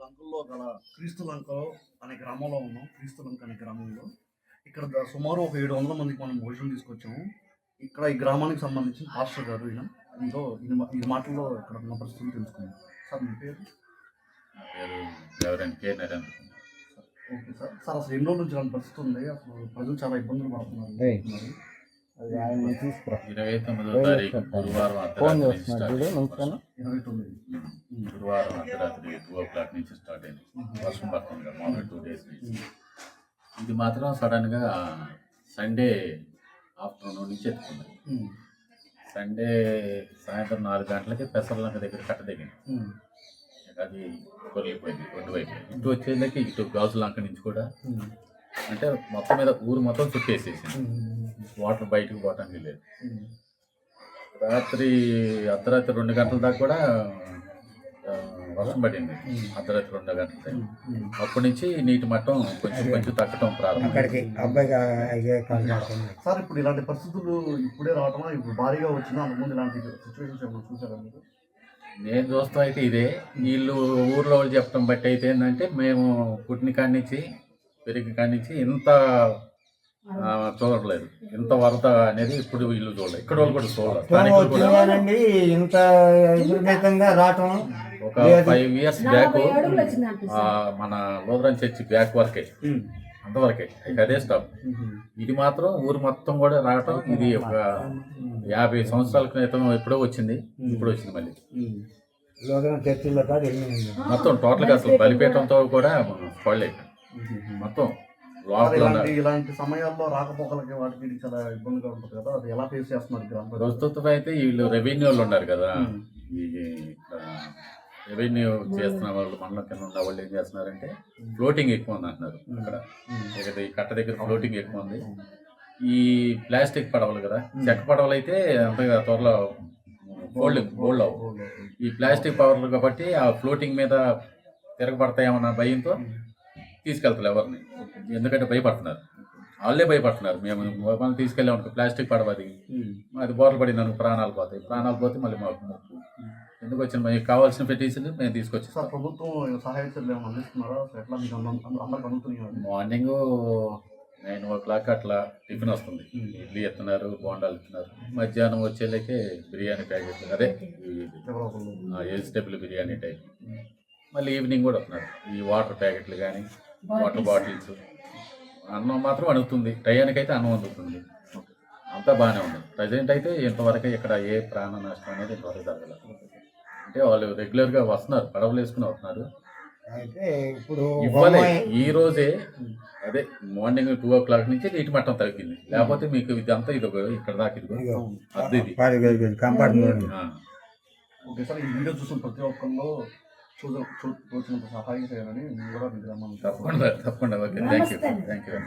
లంకల్లో గల క్రీస్తు లంక అనే గ్రామంలో ఉన్నాం. క్రీస్తు లంక అనే గ్రామంలో. ఇక్కడ సుమారు ఒక ఏడు వందల మందికి మనం భోజనం తీసుకొచ్చాము. ఇక్కడ ఈ గ్రామానికి సంబంధించిన పాస్టర్ గారు ఈయన. ఇందులో ఈ మాటల్లో ఇక్కడ ఉన్న పరిస్థితులు తెలుసుకున్నాం సార్ మీ పేరు. Okay sir. సార్ అసలు ఎన్ని రోజుల నుంచి ఇలాంటి పరిస్థితి ఉంది? అసలు ప్రజలు చాలా ఇబ్బందులు పడుతున్నారు. ఇరవై తొమ్మిదో ఏయ్, తారీఖు చెప్తాను. గురువారం. గురువారం అర్ధరాత్రి టూ ఓ క్లాక్ నుంచి స్టార్ట్ అయింది వర్షం పడుతుంది మామూలు టూ డేస్ నుంచి ఇది మాత్రం సడన్గా సండే ఆఫ్టర్నూన్ నుంచి ఎత్తుకుంది ఉమ్. సండే సాయంత్రం నాలుగు గంటలకి పెసర్లంక దగ్గర కట్ట దిగింది. అది కొరిగిపోయింది రెండు వైపు ఇటు వచ్చేళ్ళకి ఇటు గాజులంక నుంచి కూడా. అంటే మొత్తం మీద ఊరు మొత్తం చుట్టేసేసింది. వాటర్ బయటకు పోవటానికి లేదు. రాత్రి అర్ధరాత్రి రెండు గంటల దాకా కూడా వర్షం పడింది. అర్ధరాత్రి రెండు గంటల టైం. అప్పటి నుంచి నీటి మట్టం కొంచెం కొంచెం తగ్గటం ప్రారంభం. సార్ ఇప్పుడు ఇలాంటి పరిస్థితులు ఇప్పుడే రావటమా? ఇప్పుడు భారీగా వచ్చినా అంతకుముందు ఇలాంటి సిచ్యువేషన్స్ చూసారా మీరు? నేను చూస్తాం అయితే ఇదే. వీళ్ళు ఊర్లో వాళ్ళు చెప్పడం బట్టి అయితే ఏంటంటే మేము పుట్టిన కాడి నుంచి పెరిగిన కాడి నుంచి ఇంత చూడట్లేదు. ఇంత వరద అనేది ఇప్పుడు వీళ్ళు చూడలేదు. ఇక్కడ వాళ్ళు కూడా వచ్చిందానండి ఇంత విపరీతంగా రావటం. ఒక ఫైవ్ ఇయర్స్ బ్యాక్ మన లోదరం చర్చి బ్యాక్ వరకే. అంతవరకే. అదే స్టాప్ ఇది మాత్రం ఊరు మొత్తం కూడా రావటం ఇది ఒక యాభై సంవత్సరాల క్రితం ఎప్పుడో వచ్చింది ఇప్పుడు వచ్చింది మళ్ళీ. మొత్తం టోటల్గా అసలు బలిపీఠంతో కూడా పడలేదు మొత్తం ఇలాంటి ఇలాంటి సమయాల్లో రాకపోకలకి వాటికి చాలా ఇబ్బందిగా ఉంటుంది కదా. అది ఎలా ఫేస్ చేస్తున్నారు గ్రామ? ప్రస్తుతం అయితే వీళ్ళు రెవెన్యూ వాళ్ళు ఉన్నారు కదా. ఈ రెవెన్యూ చేస్తున్న వాళ్ళు మండలం కింద ఉన్న వాళ్ళు ఏం చేస్తున్నారంటే ఫ్లోటింగ్ ఎక్కువ ఉంది అంటున్నారు అక్కడ. ఇక్కడ. ఈ కట్ట దగ్గర ఫ్లోటింగ్ ఎక్కువ ఉంది. ఈ ప్లాస్టిక్ పడవలు కదా. చెక్క పడవలు అయితే అంతగా త్వరలో ఫోల్డ్ ఫోల్డ్ అవ్వవు ఈ ప్లాస్టిక్ పవర్లు కాబట్టి ఆ ఫ్లోటింగ్ మీద తిరగబడతాయేమన్న భయంతో తీసుకెళ్తారు ఎవరిని. ఎందుకంటే భయపడుతున్నారు. వాళ్ళే భయపడుతున్నారు. మేము మనం తీసుకెళ్ళామనుకో ప్లాస్టిక్ పడవ అది. బోర్లు పడింది అనుకో ప్రాణాలు పోతాయి. ప్రాణాలు పోతే మళ్ళీ మాకు ముప్పు. ఎందుకు వచ్చిన మీకు కావాల్సిన పెట్టేసి మేము తీసుకొచ్చి సార్ ప్రభుత్వం సహాయ మార్నింగ్ నైన్ ఓ క్లాక్ అట్లా టిఫిన్ వస్తుంది. ఇడ్లీ ఎత్తున్నారు బోండాలు ఎత్తున్నారు. మధ్యాహ్నం వచ్చేళ్ళకే బిర్యానీ ప్యాకెట్ అదే వెజిటేబుల్ బిర్యానీ టైప్. మళ్ళీ ఈవినింగ్ కూడా వస్తున్నారు. ఈ వాటర్ ప్యాకెట్లు కానీ వాటర్ బాటిల్స్. అన్నం మాత్రం అడుగుతుంది. టయానికి అయితే అన్నం అందుతుంది. అంతా బాగానే ఉంది ప్రజెంట్ అయితే ఇంతవరకు ఇక్కడ ఏ ప్రాణ నష్టం అనేది ఇంతవరకు జరగలేదు. అంటే వాళ్ళు రెగ్యులర్గా వస్తున్నారు. పడవలు వేసుకుని వస్తున్నారు. అయితే ఇప్పుడు ఇవ్వలే. ఈ రోజే అదే మార్నింగ్ టూ ఓ క్లాక్ నుంచి నీటి మట్టం తగ్గింది లేకపోతే మీకు ఇదంతా ఇది ఒక- ఇక్కడ దాకా ఇది గజాలు కంపార్ట్మెంట్ ఆ. ఓకే సార్ ఈ వీడియో చూసిన ప్రతి ఒక్కళ్ళు చూడ చూ- తోచినంత సహాయం చేయాలని మేము కూడా మీ గ్రామానికి తప్పకుండా తప్పకుండా okay. Thank you thank you